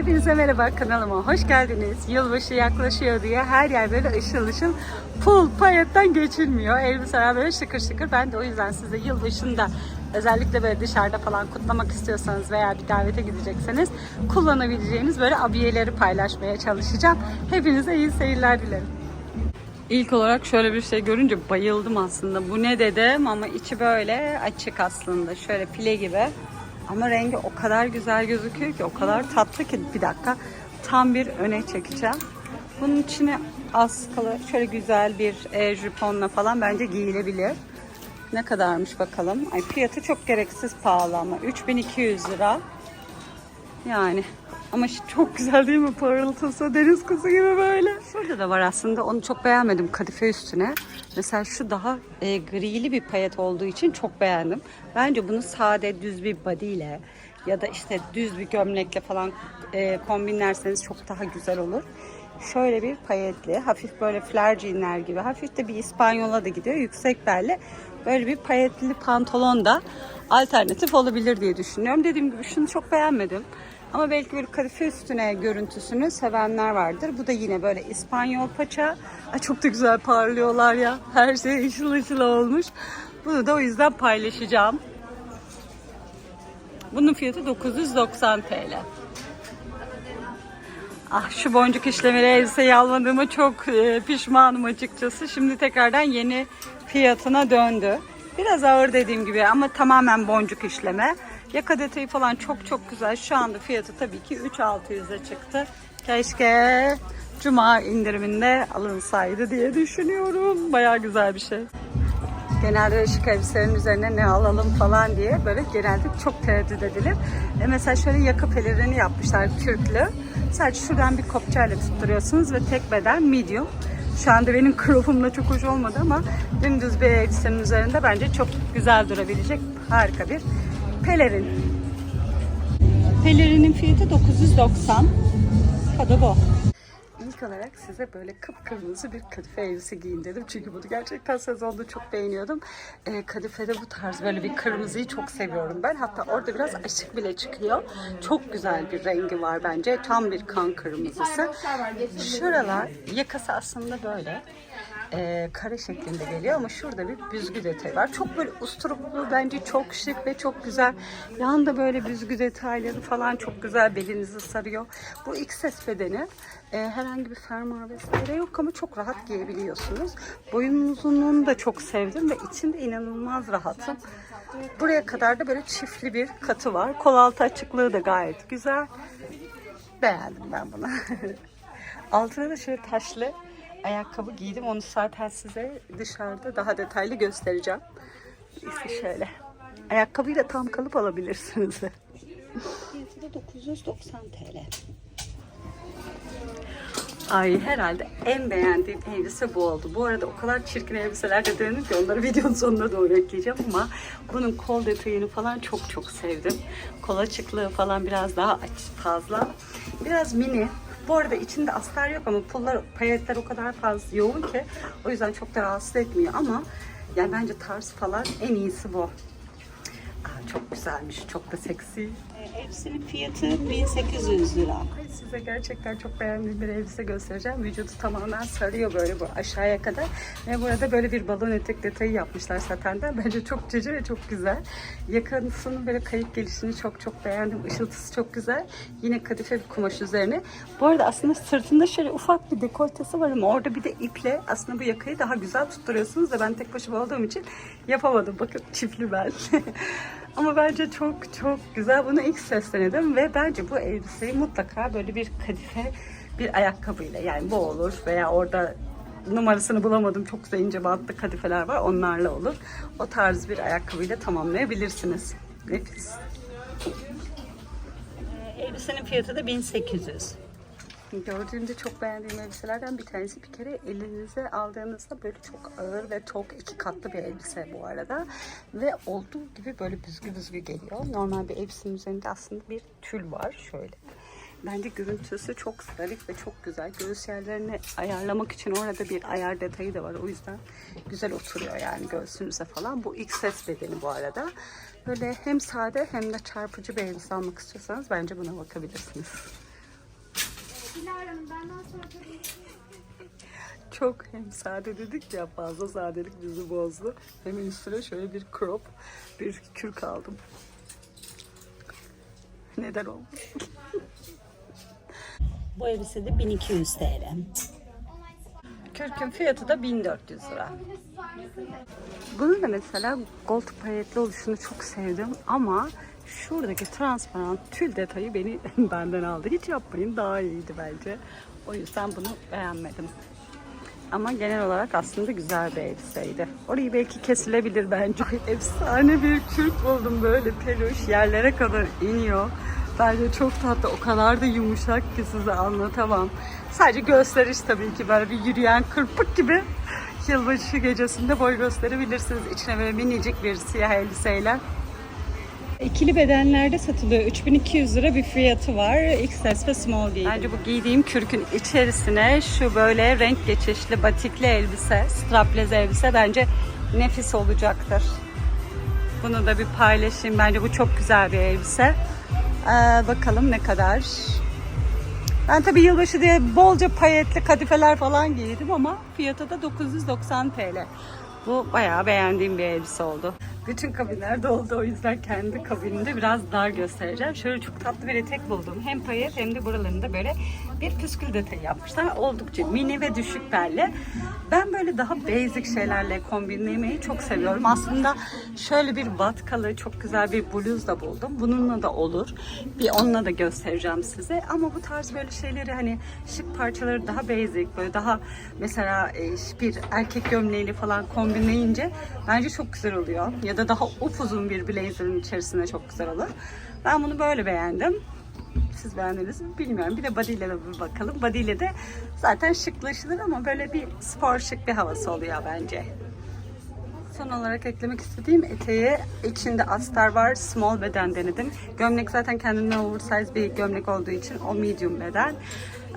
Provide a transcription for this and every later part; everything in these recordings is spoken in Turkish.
Hepinize merhaba kanalıma hoş geldiniz. Yılbaşı yaklaşıyor diye her yer böyle ışıl ışıl full payetten geçilmiyor. Elbiseler böyle şıkır şıkır. Ben de o yüzden size yılbaşında özellikle böyle dışarıda falan kutlamak istiyorsanız veya bir davete gidecekseniz kullanabileceğiniz böyle abiyeleri paylaşmaya çalışacağım. Hepinize iyi seyirler dilerim. İlk olarak şöyle bir şey görünce bayıldım aslında. Bu ne dedim ama içi böyle açık aslında. Şöyle pile gibi. Ama rengi o kadar güzel gözüküyor ki, o kadar tatlı ki. Bir dakika, tam bir öne çekeceğim. Bunun içine askılı, şöyle güzel bir e, jiponla falan bence giyilebilir. Ne kadarmış bakalım. Ay fiyatı çok gereksiz pahalı ama 3200 lira. Yani ama çok güzel değil mi parıltısı deniz kuzu gibi böyle. Şurada da var aslında onu çok beğenmedim kadife üstüne. Mesela şu daha e, grili bir payet olduğu için çok beğendim. Bence bunu sade düz bir body ile ya da işte düz bir gömlekle falan e, kombinlerseniz çok daha güzel olur. Şöyle bir payetli, hafif böyle flare jeanler gibi, hafif de bir İspanyola da gidiyor. Yüksek belli. Böyle bir payetli pantolon da alternatif olabilir diye düşünüyorum. Dediğim gibi şunu çok beğenmedim. Ama belki bir kadife üstüne görüntüsünü sevenler vardır. Bu da yine böyle İspanyol paça. Ay çok da güzel parlıyorlar ya. Her şey ışıl ışıl olmuş. Bunu da o yüzden paylaşacağım. Bunun fiyatı 990 TL. Ah şu boncuk işlemeli elbiseyi almadığıma çok e, pişmanım açıkçası. Şimdi tekrardan yeni fiyatına döndü. Biraz ağır dediğim gibi ama tamamen boncuk işleme. Yaka detayı falan çok çok güzel. Şu anda fiyatı tabii ki 3600'e çıktı. Keşke Cuma indiriminde alınsaydı diye düşünüyorum. Bayağı güzel bir şey. Genelde şık elbiselerin üzerine ne alalım falan diye böyle genelde çok tereddüt edilir. E mesela şöyle yaka pelerini yapmışlar kürklü. Sadece şuradan bir kopçayla tutturuyorsunuz ve tek beden medium. Şu anda benim kropumla çok hoş olmadı ama dümdüz bir elbisenin üzerinde bence çok güzel durabilecek harika bir pelerin. Pelerinin fiyatı 990. Kadı bu. İlk olarak size böyle kıpkırmızı bir kadife elbise giyin dedim. Çünkü bunu gerçekten sezonda çok beğeniyordum. Ee, kadifede bu tarz böyle bir kırmızıyı çok seviyorum ben. Hatta orada biraz açık bile çıkıyor. Çok güzel bir rengi var bence. Tam bir kan kırmızısı. Şuralar yakası aslında böyle e, kare şeklinde geliyor ama şurada bir büzgü detayı var. Çok böyle usturuplu bence çok şık ve çok güzel. Yanında böyle büzgü detayları falan çok güzel belinizi sarıyor. Bu XS bedeni e, herhangi bir fermuar vesaire yok ama çok rahat giyebiliyorsunuz. Boyun uzunluğunu da çok sevdim ve içinde inanılmaz rahatım. Buraya kadar da böyle çiftli bir katı var. Kol altı açıklığı da gayet güzel. Beğendim ben bunu. Altına da şöyle taşlı ayakkabı giydim. Onu zaten size dışarıda daha detaylı göstereceğim. İşte şöyle. Ayakkabıyı da tam kalıp alabilirsiniz. Fiyatı da 990 TL. Ay herhalde en beğendiğim elbise bu oldu. Bu arada o kadar çirkin elbiseler de denedim ki onları videonun sonuna doğru ekleyeceğim ama bunun kol detayını falan çok çok sevdim. Kol açıklığı falan biraz daha fazla. Biraz mini. Bu arada içinde astar yok ama pullar, payetler o kadar fazla yoğun ki o yüzden çok da rahatsız etmiyor ama yani bence tarz falan en iyisi bu. Aa, çok güzelmiş, çok da seksi. Elbisenin fiyatı 1800 lira. Size gerçekten çok beğendiğim bir elbise göstereceğim. Vücudu tamamen sarıyor böyle bu aşağıya kadar. Ve burada böyle bir balon etek detayı yapmışlar satenden. Bence çok cici ve çok güzel. Yakasının böyle kayık gelişini çok çok beğendim. Işıltısı çok güzel. Yine kadife bir kumaş üzerine. Bu arada aslında sırtında şöyle ufak bir dekoltesi var ama orada bir de iple aslında bu yakayı daha güzel tutturuyorsunuz da ben tek başıma olduğum için yapamadım. Bakın çiftli ben. Ama bence çok çok güzel. Bunu ilk ses denedim ve bence bu elbiseyi mutlaka böyle bir kadife bir ayakkabıyla yani bu olur veya orada numarasını bulamadım. Çok güzel ince bantlı kadifeler var. Onlarla olur. O tarz bir ayakkabıyla tamamlayabilirsiniz. Nefis. Ee, Elbisenin fiyatı da 1800. Gördüğümde çok beğendiğim elbiselerden bir tanesi bir kere elinize aldığınızda böyle çok ağır ve çok iki katlı bir elbise bu arada. Ve olduğu gibi böyle büzgü büzgü geliyor. Normal bir elbisenin üzerinde aslında bir tül var şöyle. Bence görüntüsü çok zarif ve çok güzel. Göğüs yerlerini ayarlamak için orada bir ayar detayı da var. O yüzden güzel oturuyor yani göğsünüze falan. Bu XS bedeni bu arada. Böyle hem sade hem de çarpıcı bir elbise almak istiyorsanız bence buna bakabilirsiniz. Dilara Hanım benden sonra tabii Çok hem sade dedik ya fazla sadelik bizi bozdu. Hemen üstüne şöyle bir crop, bir kürk aldım. Neden oldu? Bu elbise de 1200 TL. Kürkün fiyatı da 1400 lira. Bunun da mesela gold payetli oluşunu çok sevdim ama şuradaki transparan tül detayı beni benden aldı. Hiç yapmayın daha iyiydi bence. O yüzden bunu beğenmedim. Ama genel olarak aslında güzel bir elbiseydi. Orayı belki kesilebilir bence. Ay, efsane bir kürk buldum böyle peluş yerlere kadar iniyor. Bence çok tatlı. O kadar da yumuşak ki size anlatamam. Sadece gösteriş tabii ki böyle bir yürüyen kırpık gibi. Yılbaşı gecesinde boy gösterebilirsiniz. İçine böyle minicik bir siyah elbiseyle. İkili bedenlerde satılıyor. 3200 lira bir fiyatı var. XS ve small giydim. Bence bu giydiğim kürkün içerisine şu böyle renk geçişli batikli elbise, strapless elbise bence nefis olacaktır. Bunu da bir paylaşayım. Bence bu çok güzel bir elbise. Ee, bakalım ne kadar. Ben tabii yılbaşı diye bolca payetli kadifeler falan giydim ama fiyatı da 990 TL. Bu bayağı beğendiğim bir elbise oldu. Bütün kabinler doldu o yüzden kendi kabinimde biraz dar göstereceğim. Şöyle çok tatlı bir etek buldum. Hem payet hem de buralarında böyle bir püskül detayı yapmışlar. Oldukça mini ve düşük belli. Ben böyle daha basic şeylerle kombinlemeyi çok seviyorum. Aslında şöyle bir vatkalı çok güzel bir bluz da buldum. Bununla da olur. Bir onunla da göstereceğim size. Ama bu tarz böyle şeyleri hani şık parçaları daha basic böyle daha mesela e, bir erkek gömleğiyle falan kombinleyince bence çok güzel oluyor. Ya da daha upuzun bir blazer'ın içerisinde çok güzel olur. Ben bunu böyle beğendim. Siz beğendiniz mi bilmiyorum. Bir de body ile de bir bakalım. Body ile de zaten şıklaşılır ama böyle bir spor şık bir havası oluyor bence. Son olarak eklemek istediğim eteği içinde astar var. Small beden denedim. Gömlek zaten kendimden oversize bir gömlek olduğu için o medium beden.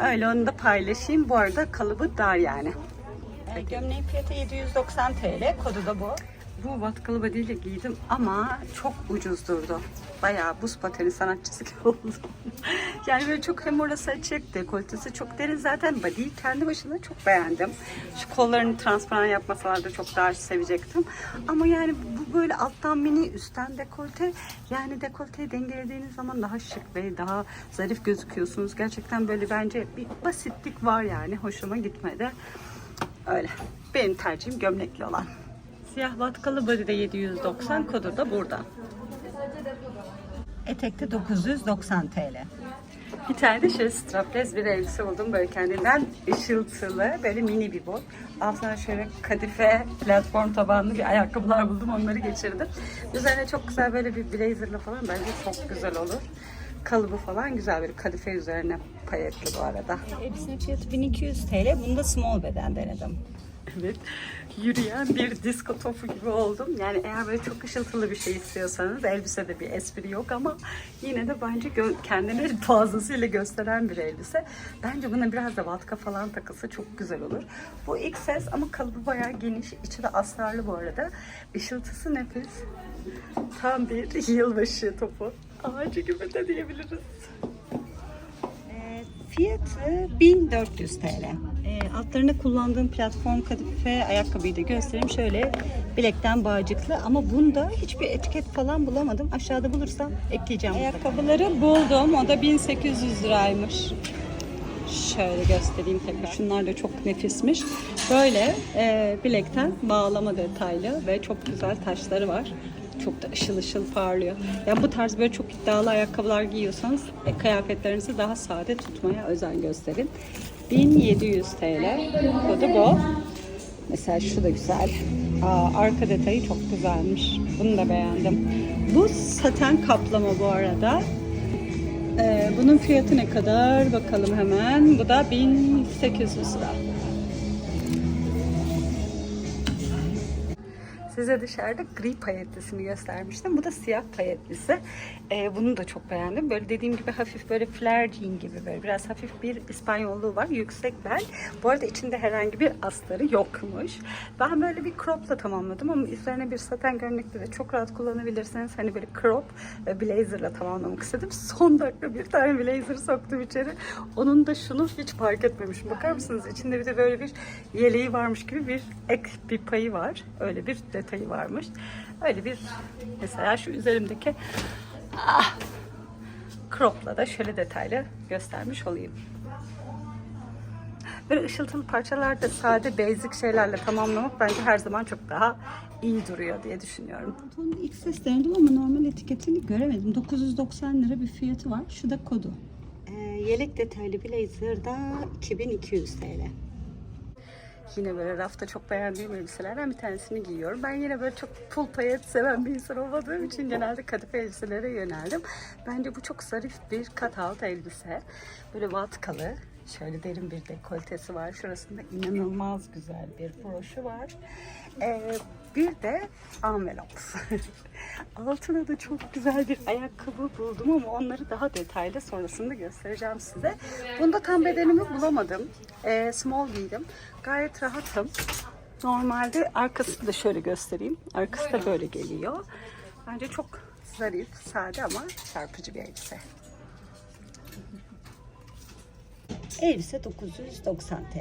Öyle onu da paylaşayım. Bu arada kalıbı dar yani. Gömleğin fiyatı 790 TL. Kodu da bu. Bu vatkalı badiyle giydim ama çok ucuz durdu. Bayağı buz pateni sanatçısı gibi oldum. yani böyle çok hem orası açık, dekoltesi çok derin. Zaten body'yi kendi başına çok beğendim. Şu kollarını transparan yapmasalar da çok daha sevecektim. Ama yani bu böyle alttan mini, üstten dekolte. Yani dekolteyi dengelediğiniz zaman daha şık ve daha zarif gözüküyorsunuz. Gerçekten böyle bence bir basitlik var yani. Hoşuma gitmedi. Öyle. Benim tercihim gömlekli olan. Siyah vatkalı body de 790, kodu da burada. Etekte 990 TL. Bir tane de şöyle strapless bir elbise buldum böyle kendinden ışıltılı böyle mini bir bot. Altına şöyle kadife platform tabanlı bir ayakkabılar buldum onları geçirdim. Üzerine çok güzel böyle bir blazerla falan bence çok güzel olur. Kalıbı falan güzel bir kadife üzerine payetli bu arada. Elbisenin fiyatı 1200 TL. Bunu da small beden denedim. Evet. Yürüyen bir disko topu gibi oldum. Yani eğer böyle çok ışıltılı bir şey istiyorsanız elbisede bir espri yok ama yine de bence kendini fazlasıyla gösteren bir elbise. Bence buna biraz da vatka falan takılsa çok güzel olur. Bu XS ama kalıbı bayağı geniş. İçi de astarlı bu arada. Işıltısı nefis. Tam bir yılbaşı topu. Ağacı gibi de diyebiliriz. Fiyatı 1400 TL. E, altlarında kullandığım platform kadife ayakkabıyı da göstereyim. Şöyle bilekten bağcıklı ama bunda hiçbir etiket falan bulamadım. Aşağıda bulursam ekleyeceğim. Ayakkabıları buldum. O da 1800 liraymış. Şöyle göstereyim tekrar. Şunlar da çok nefismiş. Böyle e, bilekten bağlama detaylı ve çok güzel taşları var. Çok da ışıl ışıl parlıyor. Yani bu tarz böyle çok iddialı ayakkabılar giyiyorsanız e, kıyafetlerinizi daha sade tutmaya özen gösterin. 1700 TL. Kodu bu. Mesela şu da güzel. Aa, arka detayı çok güzelmiş. Bunu da beğendim. Bu saten kaplama bu arada. Ee, bunun fiyatı ne kadar? Bakalım hemen. Bu da 1800 lira. Size dışarıda gri payetlisini göstermiştim. Bu da siyah payetlisi. Ee, bunu da çok beğendim. Böyle dediğim gibi hafif böyle flare jean gibi böyle biraz hafif bir İspanyolluğu var. Yüksek bel. Bu arada içinde herhangi bir astarı yokmuş. Ben böyle bir cropla tamamladım ama üzerine bir saten gömlekle de çok rahat kullanabilirsiniz. Hani böyle crop ve blazerla tamamlamak istedim. Son dakika bir tane blazer soktum içeri. Onun da şunu hiç fark etmemişim. Bakar mısınız? İçinde bir de böyle bir yeleği varmış gibi bir ek bir payı var. Öyle bir detayı varmış. Öyle bir mesela şu üzerimdeki ah, cropla da şöyle detaylı göstermiş olayım. Böyle ışıltılı parçalarda sade basic şeylerle tamamlamak bence her zaman çok daha iyi duruyor diye düşünüyorum. Pantolonun ilk ses denedim ama normal etiketini göremedim. 990 lira bir fiyatı var. Şu da kodu. Ee, yelek detaylı blazer da 2200 TL. Yine böyle rafta çok beğendiğim elbiselerden bir tanesini giyiyorum. Ben yine böyle çok full payet seven bir insan olmadığım için genelde kadife elbiselere yöneldim. Bence bu çok zarif bir kat alt elbise. Böyle vatkalı. Şöyle derin bir dekoltesi var. Şurasında inanılmaz güzel bir broşu var. Ee, bir de envelop. Altına da çok güzel bir ayakkabı buldum ama onları daha detaylı sonrasında göstereceğim size. Bunda tam bedenimi bulamadım. Ee, small giydim. Gayet rahatım. Normalde arkasını da şöyle göstereyim. Arkası da böyle geliyor. Bence çok zarif, sade ama çarpıcı bir elbise. Elbise 990 TL.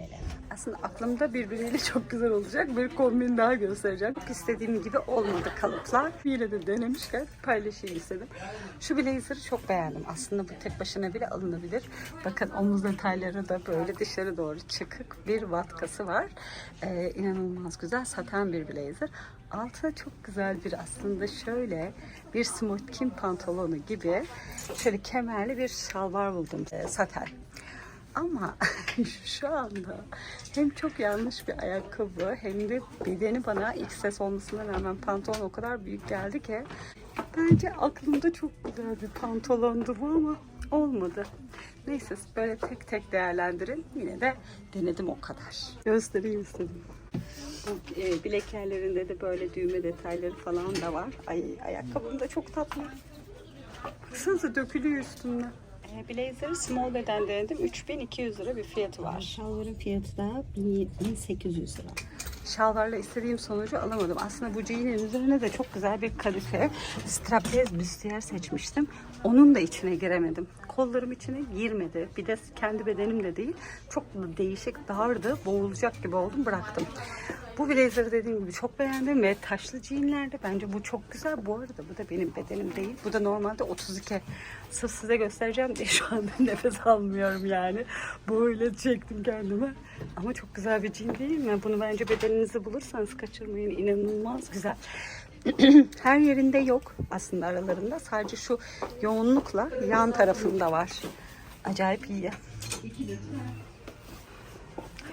Aslında aklımda birbiriyle çok güzel olacak bir kombin daha göstereceğim. İstediğim gibi olmadı kalıplar. Yine de denemişken paylaşayım istedim. Şu blazer'ı çok beğendim. Aslında bu tek başına bile alınabilir. Bakın omuz detayları da böyle dışarı doğru çıkık bir vatkası var. Ee, inanılmaz güzel saten bir blazer. Altına çok güzel bir aslında şöyle bir smoking pantolonu gibi şöyle kemerli bir şalvar buldum. Ee, saten. Ama şu anda hem çok yanlış bir ayakkabı hem de bedeni bana XS olmasına rağmen pantolon o kadar büyük geldi ki bence aklımda çok güzel bir pantolondu bu ama olmadı. Neyse böyle tek tek değerlendirin. Yine de denedim o kadar. Göstereyim istedim. Bu e, bilek de böyle düğme detayları falan da var. Ay ayakkabım da çok tatlı. Baksanıza dökülüyor üstünden. E, Blazer'ı small beden denedim. 3200 lira bir fiyatı var. Şalvarın fiyatı da 1800 lira. Şalvarla istediğim sonucu alamadım. Aslında bu jean'in üzerine de çok güzel bir kadife straplez büstiyer seçmiştim. Onun da içine giremedim. Kollarım içine girmedi. Bir de kendi bedenim de değil. Çok değişik, dardı. Boğulacak gibi oldum. Bıraktım. Bu blazer'ı dediğim gibi çok beğendim ve taşlı jeanlerde bence bu çok güzel. Bu arada bu da benim bedenim değil. Bu da normalde 32. Sırf size göstereceğim diye şu anda nefes almıyorum yani. Böyle çektim kendime. Ama çok güzel bir jean değil mi? Bunu bence bedeninizi bulursanız kaçırmayın. İnanılmaz güzel. Her yerinde yok aslında aralarında. Sadece şu yoğunlukla yan tarafında var. Acayip iyi. Ay,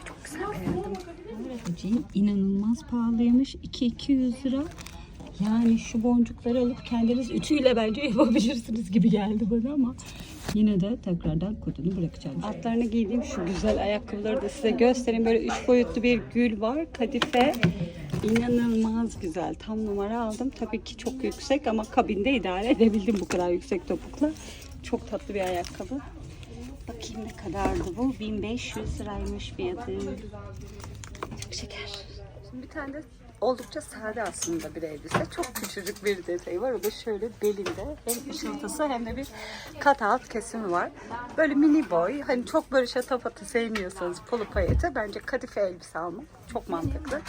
Çok güzel beğendim. İnanılmaz pahalıymış. 2200 lira. Yani şu boncukları alıp kendiniz ütüyle bence yapabilirsiniz gibi geldi bana ama yine de tekrardan kodunu bırakacağım. Altlarını giydiğim şu güzel ayakkabıları da size göstereyim. Böyle üç boyutlu bir gül var. Kadife. İnanılmaz güzel. Tam numara aldım. Tabii ki çok yüksek ama kabinde idare edebildim bu kadar yüksek topukla. Çok tatlı bir ayakkabı. Bakayım ne kadardı bu? 1500 liraymış fiyatı. Çok şeker. Şimdi bir tane de oldukça sade aslında bir elbise. Çok küçücük bir detayı var. O da şöyle belinde hem ışıltısı hem de bir kat alt kesimi var. Böyle mini boy. Hani çok böyle şatafatı sevmiyorsanız polo payete bence kadife elbise almak çok mantıklı.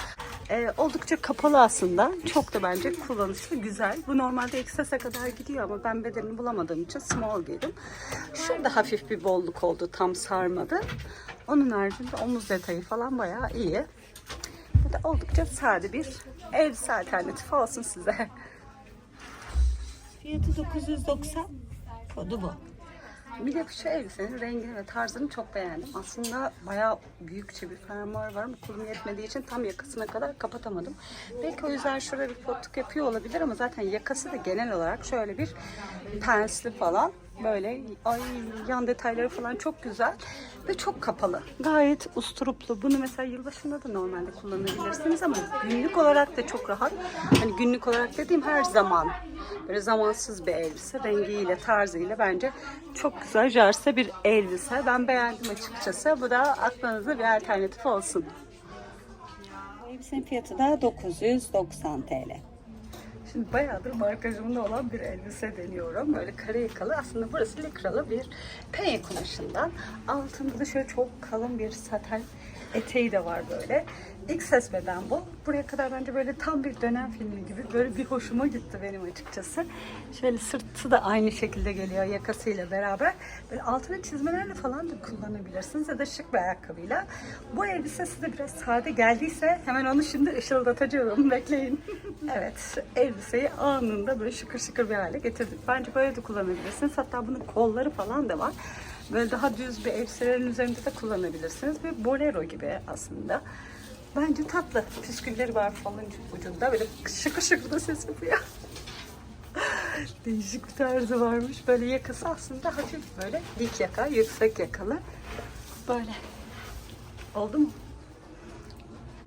Ee, oldukça kapalı aslında. Çok da bence kullanışlı, güzel. Bu normalde XS'e kadar gidiyor ama ben bedenini bulamadığım için small giydim. Şurada hafif bir bolluk oldu. Tam sarmadı. Onun haricinde omuz detayı falan bayağı iyi. Bu da oldukça sade bir elbise alternatifi olsun size. Fiyatı 990. Kodu bu. Bir de şu elbisenin rengini ve tarzını çok beğendim. Aslında bayağı büyükçe bir fermuar var ama kolum yetmediği için tam yakasına kadar kapatamadım. Belki o yüzden şurada bir potluk yapıyor olabilir ama zaten yakası da genel olarak şöyle bir pensli falan. Böyle ay yan detayları falan çok güzel ve çok kapalı. Gayet usturuplu. Bunu mesela yılbaşında da normalde kullanabilirsiniz ama günlük olarak da çok rahat. Hani günlük olarak dediğim her zaman. Böyle zamansız bir elbise. Rengiyle, tarzıyla bence çok güzel jarse bir elbise. Ben beğendim açıkçası. Bu da aklınızda bir alternatif olsun. Elbisenin fiyatı da 990 TL. Şimdi bayağıdır markajımda olan bir elbise deniyorum. Böyle kare yakalı. Aslında burası likralı bir penye kumaşından. Altında da şöyle çok kalın bir saten eteği de var böyle. XS beden bu. Buraya kadar bence böyle tam bir dönem filmi gibi böyle bir hoşuma gitti benim açıkçası. Şöyle sırtı da aynı şekilde geliyor yakasıyla beraber. Böyle altına çizmelerle falan da kullanabilirsiniz ya da şık bir ayakkabıyla. Bu elbise size biraz sade geldiyse hemen onu şimdi ışıldatacağım. Bekleyin. evet elbiseyi anında böyle şıkır şıkır bir hale getirdik. Bence böyle de kullanabilirsiniz. Hatta bunun kolları falan da var. Böyle daha düz bir elbiselerin üzerinde de kullanabilirsiniz. Bir bolero gibi aslında. Bence tatlı. Püskülleri var falan ucunda. Böyle şıkır şıkır da ses yapıyor. Değişik bir tarzı varmış. Böyle yakası aslında hafif böyle dik yaka, yüksek yakalı. Böyle. Oldu mu?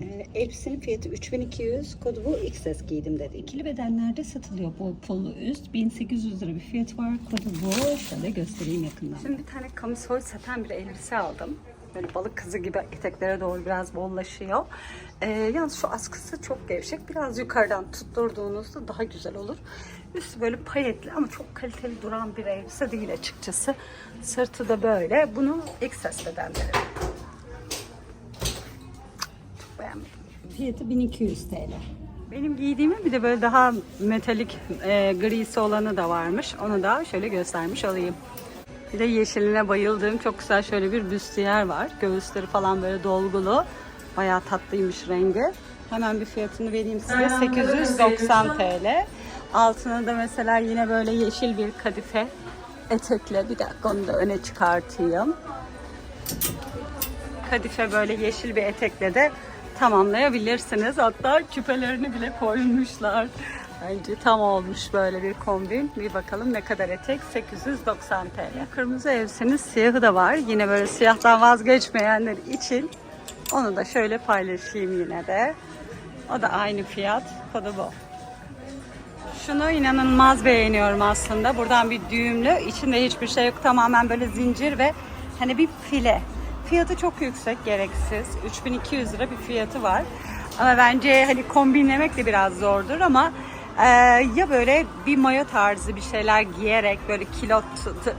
Ee, elbisenin fiyatı 3200, kodu bu XS giydim dedi. İkili bedenlerde satılıyor bu pullu üst. 1800 lira bir fiyat var, kodu bu. Şöyle göstereyim yakından. Şimdi bir tane kamisol saten bir elbise aldım. Böyle balık kızı gibi eteklere doğru biraz bollaşıyor. Ee, yalnız şu askısı çok gevşek. Biraz yukarıdan tutturduğunuzda daha güzel olur. Üstü böyle payetli ama çok kaliteli duran bir elbise değil açıkçası. Sırtı da böyle. Bunu XS bedenleri. Çok beğenmedim. Fiyatı 1200 TL. Benim giydiğimin bir de böyle daha metalik e, grisi olanı da varmış. Onu da şöyle göstermiş olayım. Bir de yeşiline bayıldığım çok güzel şöyle bir büstiyer var. Göğüsleri falan böyle dolgulu. Bayağı tatlıymış rengi. Hemen bir fiyatını vereyim size. 890 TL. Altına da mesela yine böyle yeşil bir kadife etekle. Bir dakika onu da öne çıkartayım. Kadife böyle yeşil bir etekle de tamamlayabilirsiniz. Hatta küpelerini bile koymuşlar. Bence tam olmuş böyle bir kombin. Bir bakalım ne kadar etek? 890 TL. Kırmızı elbisenin siyahı da var. Yine böyle siyahtan vazgeçmeyenler için onu da şöyle paylaşayım yine de. O da aynı fiyat. Kodu bu. Şunu inanılmaz beğeniyorum aslında. Buradan bir düğümlü. içinde hiçbir şey yok. Tamamen böyle zincir ve hani bir file. Fiyatı çok yüksek, gereksiz. 3200 lira bir fiyatı var. Ama bence hani kombinlemek de biraz zordur ama e, ya böyle bir mayo tarzı bir şeyler giyerek böyle kilot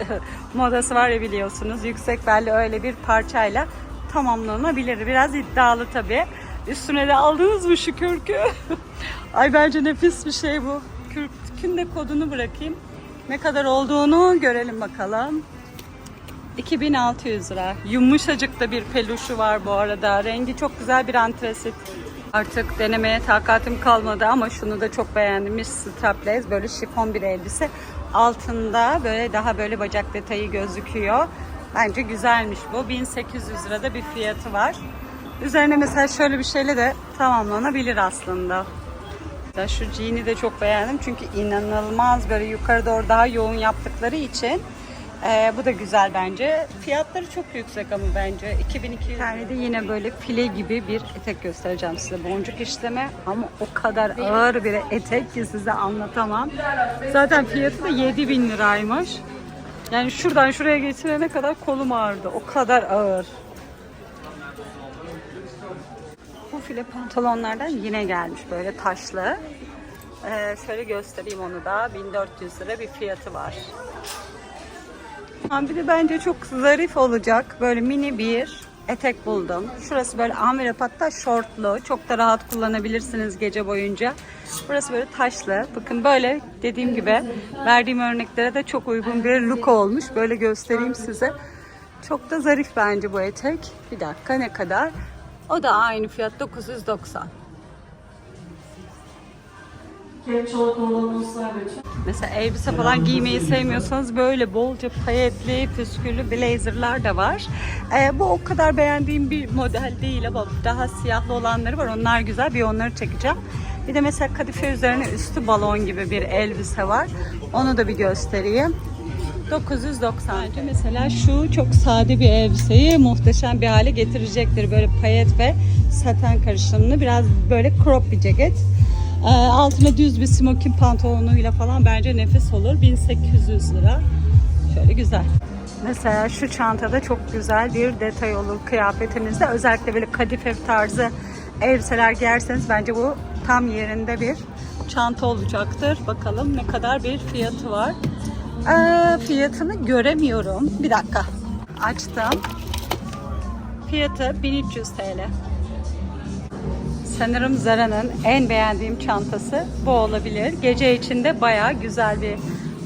modası var ya biliyorsunuz. Yüksek belli öyle bir parçayla tamamlanabilir. Biraz iddialı tabii. Üstüne de aldınız mı şu kürkü? Ay bence nefis bir şey bu. Kürkün de kodunu bırakayım. Ne kadar olduğunu görelim bakalım. 2600 lira. Yumuşacık da bir peluşu var bu arada. Rengi çok güzel bir antresit. Artık denemeye takatim kalmadı ama şunu da çok beğendim. Strapless böyle şifon bir elbise. Altında böyle daha böyle bacak detayı gözüküyor. Bence güzelmiş bu. 1800 lirada bir fiyatı var. Üzerine mesela şöyle bir şeyle de tamamlanabilir aslında. Ben şu jean'i de çok beğendim çünkü inanılmaz böyle yukarı doğru daha yoğun yaptıkları için ee, bu da güzel bence. Fiyatları çok yüksek ama bence 2200 tane de yine böyle file gibi bir etek göstereceğim size. Boncuk işleme ama o kadar ağır bir etek ki size anlatamam. Zaten fiyatı da 7000 liraymış. Yani şuradan şuraya getirene kadar kolum ağrıdı. O kadar ağır. Bu file pantolonlardan yine gelmiş böyle taşlı. Ee, şöyle göstereyim onu da. 1400 lira bir fiyatı var. Bir de bence çok zarif olacak. Böyle mini bir etek buldum. Şurası böyle envelop hatta şortlu. Çok da rahat kullanabilirsiniz gece boyunca. Burası böyle taşlı. Bakın böyle dediğim gibi verdiğim örneklere de çok uygun bir look olmuş. Böyle göstereyim size. Çok da zarif bence bu etek. Bir dakika ne kadar? O da aynı fiyat 990. Mesela elbise falan giymeyi sevmiyorsanız böyle bolca payetli, püsküllü blazerlar da var. Ee, bu o kadar beğendiğim bir model değil ama daha siyahlı olanları var. Onlar güzel. Bir onları çekeceğim. Bir de mesela kadife üzerine üstü balon gibi bir elbise var. Onu da bir göstereyim. 990. Bence mesela şu çok sade bir elbiseyi muhteşem bir hale getirecektir. Böyle payet ve saten karışımlı. Biraz böyle crop bir ceket. Ee, altına düz bir smoking pantolonuyla falan bence nefis olur. 1800 lira. Şöyle güzel. Mesela şu çantada çok güzel bir detay olur kıyafetinizde. Özellikle böyle kadife tarzı elbiseler giyerseniz bence bu tam yerinde bir çanta olacaktır. Bakalım ne kadar bir fiyatı var. Ee, fiyatını göremiyorum. Bir dakika. Açtım. Fiyatı 1300 TL. Sanırım Zara'nın en beğendiğim çantası bu olabilir. Gece içinde bayağı güzel bir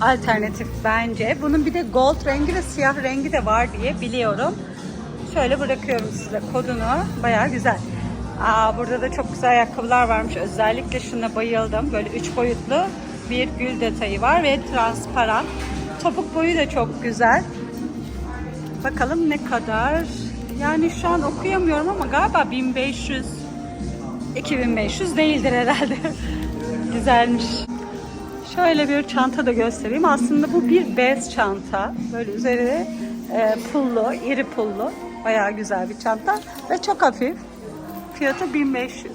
alternatif bence. Bunun bir de gold rengi ve siyah rengi de var diye biliyorum. Şöyle bırakıyorum size kodunu. Bayağı güzel. Aa, burada da çok güzel ayakkabılar varmış. Özellikle şuna bayıldım. Böyle üç boyutlu bir gül detayı var ve transparan. Topuk boyu da çok güzel. Bakalım ne kadar. Yani şu an okuyamıyorum ama galiba 1500 2500 değildir herhalde. Güzelmiş. Şöyle bir çanta da göstereyim. Aslında bu bir bez çanta. Böyle üzeri e, pullu, iri pullu. Bayağı güzel bir çanta ve çok hafif. Fiyatı 1500.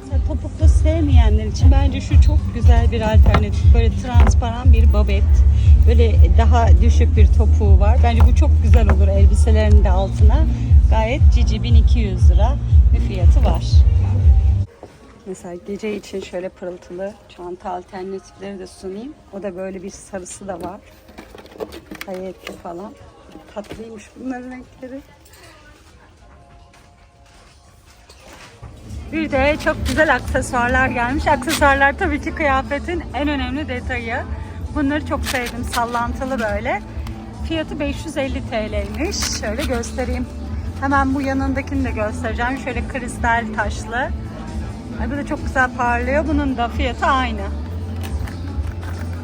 Mesela topuklu sevmeyenler için bence şu çok güzel bir alternatif. Böyle transparan bir babet. Böyle daha düşük bir topuğu var. Bence bu çok güzel olur elbiselerin de altına. Gayet cici 1200 lira bir fiyatı var. Mesela gece için şöyle pırıltılı çanta alternatifleri de sunayım. O da böyle bir sarısı da var. Hayetli falan. Tatlıymış bunların renkleri. Bir de çok güzel aksesuarlar gelmiş. Aksesuarlar tabii ki kıyafetin en önemli detayı. Bunları çok sevdim. Sallantılı böyle. Fiyatı 550 TL'ymiş. Şöyle göstereyim. Hemen bu yanındakini de göstereceğim. Şöyle kristal taşlı. Ay bu da çok güzel parlıyor. Bunun da fiyatı aynı.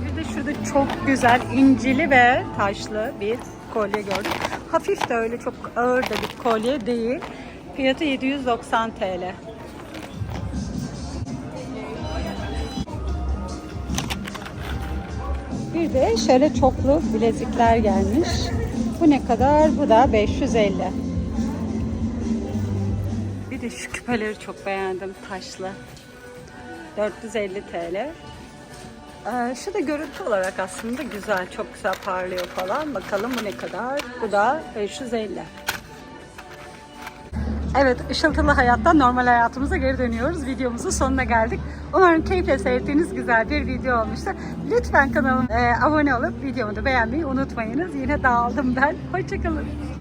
Bir de şurada çok güzel incili ve taşlı bir kolye gördüm. Hafif de öyle çok ağır da bir kolye değil. Fiyatı 790 TL. Bir de şöyle çoklu bilezikler gelmiş. Bu ne kadar? Bu da 550. De şu küpeleri çok beğendim taşlı. 450 TL. Ee, şu da görüntü olarak aslında güzel. Çok güzel parlıyor falan. Bakalım bu ne kadar? Bu da 550. Evet, ışıltılı hayattan normal hayatımıza geri dönüyoruz. Videomuzun sonuna geldik. Umarım keyifle seyrettiğiniz güzel bir video olmuştur. Lütfen kanalıma e, abone olup videomu da beğenmeyi unutmayınız. Yine dağıldım ben. Hoşçakalın.